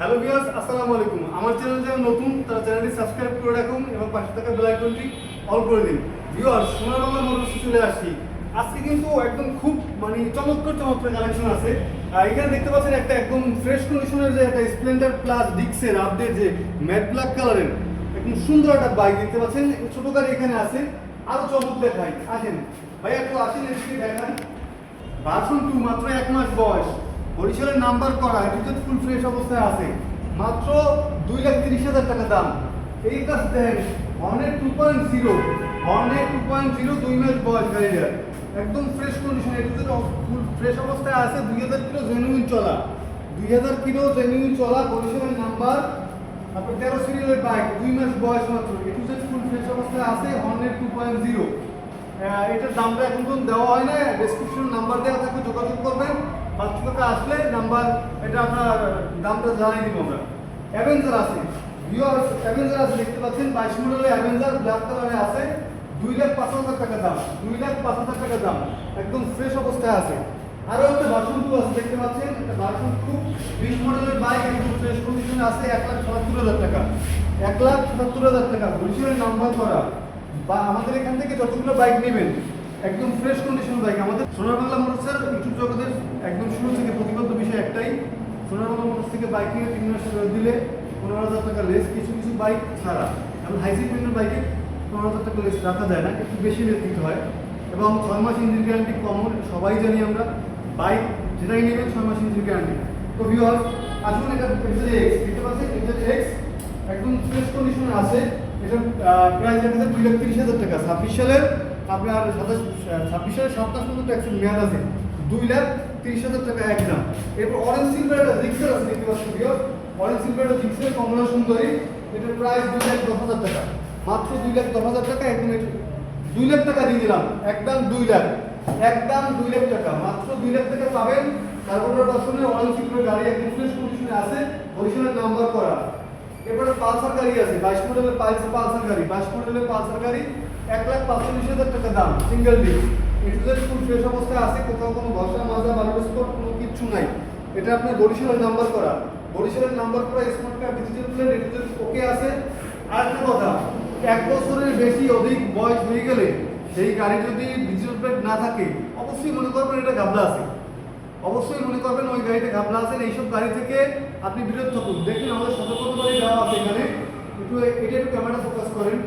Hello viewers, আসসালামু আলাইকুম। আমার চ্যানেল যারা নতুন, তারা চ্যানেলটি সাবস্ক্রাইব করে রাখুন এবং পাশে থাকা বেল আইকনটি অল করে দিন। ভিউয়ার্স, সোনার বাংলা মোটরসে চলে আসছি। আজকে কিন্তু একদম খুব মানে চমৎকার চমৎকার কালেকশন আছে। এখানে দেখতে পাচ্ছেন একটা একদম ফ্রেশ কন্ডিশনের যে একটা স্প্লেন্ডার প্লাস ডিক্সের আপডেট যে ম্যাট ব্ল্যাক কালারের একদম সুন্দর একটা বাইক দেখতে পাচ্ছেন। ছোট গাড়ি এখানে আছে। আরও চমক দেখাই। আসেন। ভাই একটু আসেন, এদিকে দেখান। ভার্সন টু মাত্র এক মাস বয়স। বরিশালের নাম্বার করা এটিতে ফুল ফ্রেশ অবস্থায় আছে। মাত্র দুই লাখ তিরিশ হাজার টাকা দাম। এই কাজ দেন হর্নের টু পয়েন্ট জিরো হর্নের টু পয়েন্ট জিরো দুই মাস বয়স গাড়িটার একদম ফ্রেশ কন্ডিশন এটিতে ফুল ফ্রেশ অবস্থায় আছে। দুই হাজার কিলো জেনুইন চলা। দুই হাজার কিলো জেনুইন চলা, বরিশালের নাম্বার। তারপর তেরো সিরিয়ালের বাইক দুই মাস বয়স মাত্র। এটুতে ফুল ফ্রেশ অবস্থায় আছে হর্নের টু পয়েন্ট জিরো এটার দামটা এখন দেওয়া হয় না ডেসক্রিপশন নাম্বার দেওয়া থাকবে, যোগাযোগ করবেন। বাচ্চাকে আসলে নাম্বার এটা আপনার, দামটা জানাই দিব আমরা। অ্যাভেঞ্জার আছে। ভিউয়ার্স অ্যাভেঞ্জার আছে, দেখতে পাচ্ছেন, বাইশ মডেলের অ্যাভেঞ্জার ব্ল্যাক কালারে আছে। দুই লাখ পাঁচ হাজার টাকা দাম, দুই লাখ পাঁচ হাজার টাকা দাম, একদম ফ্রেশ অবস্থায় আছে। আরও একটা ভার্সন টু আছে, দেখতে পাচ্ছেন, একটা ভার্সন টু বিশ মডেলের বাইক একদম ফ্রেশ কন্ডিশনে আছে, এক লাখ সাতাত্তর হাজার টাকা। এক লাখ সাতাত্তর হাজার টাকা বরিশালের নাম্বার করা। বা আমাদের এখান থেকে যতগুলো বাইক নেবেন একদম ফ্রেশ কন্ডিশন বাইক আমাদের সোনার বাংলা মোটরসের ইউটিউব জগতের একদম শুরু থেকে প্রতিবদ্ধ বিষয় একটাই। সোনার বাংলা মোটরস থেকে বাইক নিয়ে তিন মাস দিলে পনেরো হাজার টাকা লেস কিছু কিছু বাইক ছাড়া। এখন হাই সিকুয়েন্টের বাইকে পনেরো হাজার টাকা লেস রাখা যায় না, একটু বেশি লেস দিতে হয়। এবং ছয় মাস ইঞ্জিন গ্যারান্টি কমন সবাই জানি আমরা বাইক যেটাই নেবেন ছয় মাস ইঞ্জিন গ্যারান্টি তো ভিউয়ার্স আসুন এটা এক্সেল এক্স দেখতে পাচ্ছেন? এক্সেল এক্স একদম ফ্রেশ কন্ডিশনে আছে। এটা প্রাইস রেখেছে দুই লাখ তিরিশ হাজার টাকা। ছাব্বিশ সালের আপনার সাতাশ ছাব্বিশ সালের সাতাশ পর্যন্ত ট্যাক্সের মেয়াদ আছে। দুই লাখ তিরিশ হাজার টাকা একদম এরপর অরেঞ্জ সিলভার একটা আছে, দেখতে ভিউয়ার অরেঞ্জ সিলভার একটা কমলা সুন্দরী। এটার প্রাইস দুই লাখ দশ হাজার টাকা। মাত্র দুই লাখ দশ হাজার টাকা একদম দুই লাখ টাকা দিয়ে দিলাম। একদম দুই লাখ। একদম দুই লাখ টাকা। মাত্র দুই লাখ টাকা পাবেন। তারপরে দর্শনে অরেঞ্জ সিলভার গাড়ি একদম ফ্রেশ কন্ডিশনে আছে। বরিশালের নাম্বার করা। এরপরে পালসার গাড়ি আছে, বাইশ মডেলের পালসার গাড়ি বাইশ মডেলের পালসার গাড়ি এক লাখ পাঁচচল্লিশ হাজার টাকা দাম সিঙ্গেল ডিস্ক এটুদের ফুল ফ্রেশ অবস্থায় আছে, কোথাও কোনো ঘষা, মাজা বারো স্পট, কোনো কিচ্ছু নাই। এটা আপনার বরিশালের নাম্বার করা। বরিশালের নাম্বার করা স্মার্ট কার্ড ডিজিটাল প্লেট এটুদের ওকে আছে আর একটা কথা, এক বছরের বেশি অধিক বয়স হয়ে গেলে, সেই গাড়ি যদি ডিজিটাল প্লেট না থাকে, অবশ্যই মনে করবেন এটা গাবলা আছে। অবশ্যই মনে করবেন ওই গাড়িতে ঘাবলা আছেন এইসব গাড়ি থেকে আপনি বিরত থাকুন। দেখুন, আমাদের সতর্কতাবাড়ি দেওয়া আছে এখানে। একটু এটা একটু ক্যামেরা ফোকাস করেন।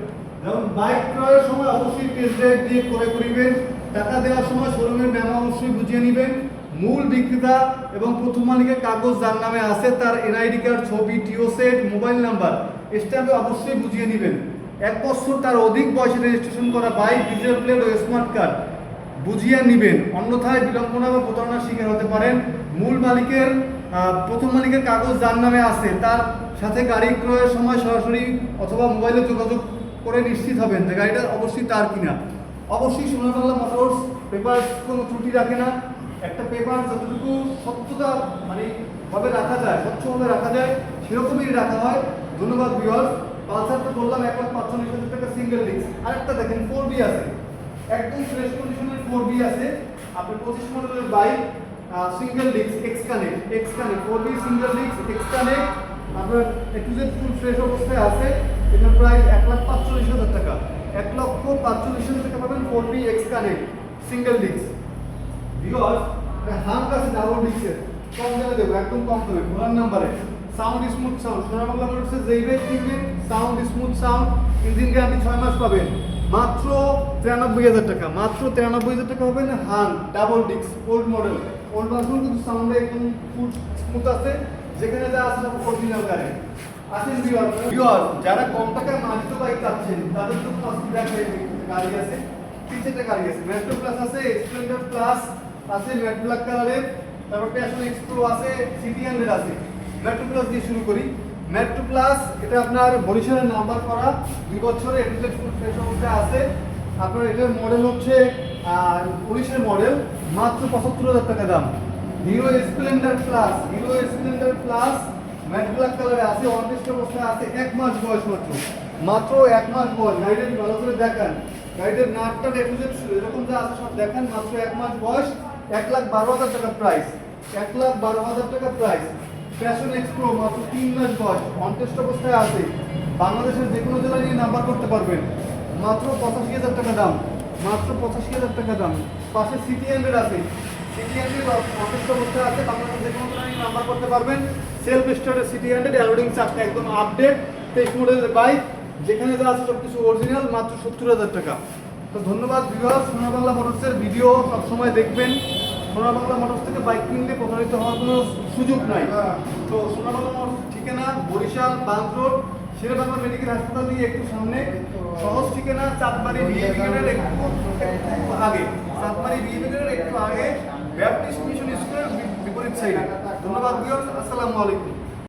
যেমন বাইক ক্রয়ের সময় অবশ্যই টেস্ট ড্রাইভ দিয়ে ক্রয় করিবেন। টাকা দেওয়ার সময় শোরুমের ম্যাম অবশ্যই বুঝিয়ে নেবেন। মূল বিক্রেতা এবং প্রথম মালিকের কাগজ যার নামে আছে, তার এনআইডি কার্ড ছবি টিও সেট মোবাইল নাম্বার স্ট্যাম্পে অবশ্যই বুঝিয়ে নেবেন। এক বছর তার অধিক বয়সে রেজিস্ট্রেশন করা বাইক ডিজিটাল প্লেট ও স্মার্ট কার্ড বুঝিয়ে নেবেন। অন্যথায় বিড়ম্বনা বা প্রতারণার শিকার হতে পারেন। মূল মালিকের প্রথম মালিকের কাগজ যার নামে আছে, তার সাথে গাড়ি ক্রয়ের সময় সরাসরি অথবা মোবাইলে যোগাযোগ করে নিশ্চিত হবেন যে গাড়িটা অবশ্যই তার কিনা। অবশ্যই সোনার বাংলা মোটরস পেপার কোনো ত্রুটি রাখে না। একটা পেপার যতটুকু স্বচ্ছতা মানে ভাবে রাখা যায়, স্বচ্ছভাবে রাখা যায়, সেরকমই রাখা হয়। ধন্যবাদ ভিউয়ার্স পালসার তো বললাম এক লাখ পাঁচচল্লিশ হাজার টাকা সিঙ্গেল ডিস্ক আরেকটা দেখেন ফোর বি আছে। একদম ফ্রেশ কন্ডিশনের ফোর বি আছে। আপনার পঁচিশ মডেলের bike single disc X connect X connect four B single disc X connect আপনার একটু ফুল ফ্রেশ অবস্থায় আছে, এটার প্রাইস এক লাখ পাঁচচল্লিশ হাজার টাকা। এক লক্ষ পাঁচচল্লিশ হাজার টাকা পাবেন four B X connect single disc viewers হাম কাছে ডাবল ডিস্কের কম দামে দেবো, একদম কম দামে, ঘোরার নাম্বারে সাউন্ড স্মুথ সাউন্ড সোনার বাংলা মোটরসে যেই বাইক কিনবেন sound smooth sound engine guarantee ছয় মাস পাবেন। মাত্র তিরানব্বই হাজার টাকা। মাত্র তিরানব্বই হাজার টাকা হবে না, হান double disc old model old version কিন্তু সাউন্ডে একদম ফুল স্মুথ আছে। যেখানে যা আছে অরিজিনাল গাড়ি। আসেন ভিউয়ার যারা কম টাকায় মানিত বাইক চাচ্ছেন, তাদের জন্য অসুবিধা গাড়ি আছে। তিনটে গাড়ি আছে। মেট্রো প্লাস আছে স্প্লেন্ডার প্লাস আছে ম্যাট ব্ল্যাক কালারের তারপর প্যাশন এক্সপ্রো আছে সিটি হান্ড্রেড আছে। মেট্রো প্লাস দিয়ে শুরু করি। মেট্রো প্লাস এটা আপনার বরিশালের নাম্বার করা। দুই বছরে আছে। আপনার এটার মডেল হচ্ছে উনিশের মডেল মাত্র পঁচাত্তর হাজার টাকা দাম। Hero Splendor plus Hero Splendor plus matte black কালারে আছে অনটেস্ট অবস্থায় আছে, এক মাস বয়স মাত্র। মাত্র এক মাস বয়স, গাড়িটা ভালো করে দেখান। গাড়িটার নাটটা এরকম যা আছে সব দেখেন, মাত্র এক মাস বয়স, এক লাখ বারো হাজার টাকা প্রাইস এক লাখ বারো হাজার টাকা প্রাইস ফ্যাশন এক্সপ্রো মাত্র তিন মাস বয়স কন্টেস্ট অবস্থায় আছে। বাংলাদেশের যে কোনো জেলায় নিয়ে নাম্বার করতে পারবেন। মাত্র পঁচাশি হাজার টাকা দাম, মাত্র পঁচাশি হাজার টাকা দাম। পাশে সিটি হান্ড্রেড আছে। সিটি হান্ড্রেড কন্টেস্ট অবস্থায় আছে, বাংলাদেশের যে কোনো জেলায় নিয়ে নাম্বার করতে পারবেন। সেলফ স্টার্টের সিটি হান্ড্রেড অ্যালোডিং চারটা একদম আপডেট তেইশ মডেলের বাইক যেখানে যা আছে সব কিছু অরিজিনাল মাত্র সত্তর হাজার টাকা। তো ধন্যবাদ ভিউয়ার্স সোনা বাংলা মোটরসের ভিডিও সবসময় দেখবেন। সোনা বাংলা মোটরস থেকে বাইক কিনলে প্রতারিত হওয়ার কোনো সুযোগ নাই। তো সোনা বাংলা মোটরস ঠিকানা বরিশাল বাঁধ রোড শেরে বাংলা মেডিকেল হাসপাতাল দিয়ে একটু সামনে। সহজ ঠিকানা চাঁদবাড়ি বিয়ে ব্রিগেডের একটু একটু আগে। চাঁদবাড়ি ব্রিগেডের একটু আগে ব্যাপটিস্ট মিশন স্কুলের বিপরীত সাইডে। ধন্যবাদ দিও আসসালামু আলাইকুম।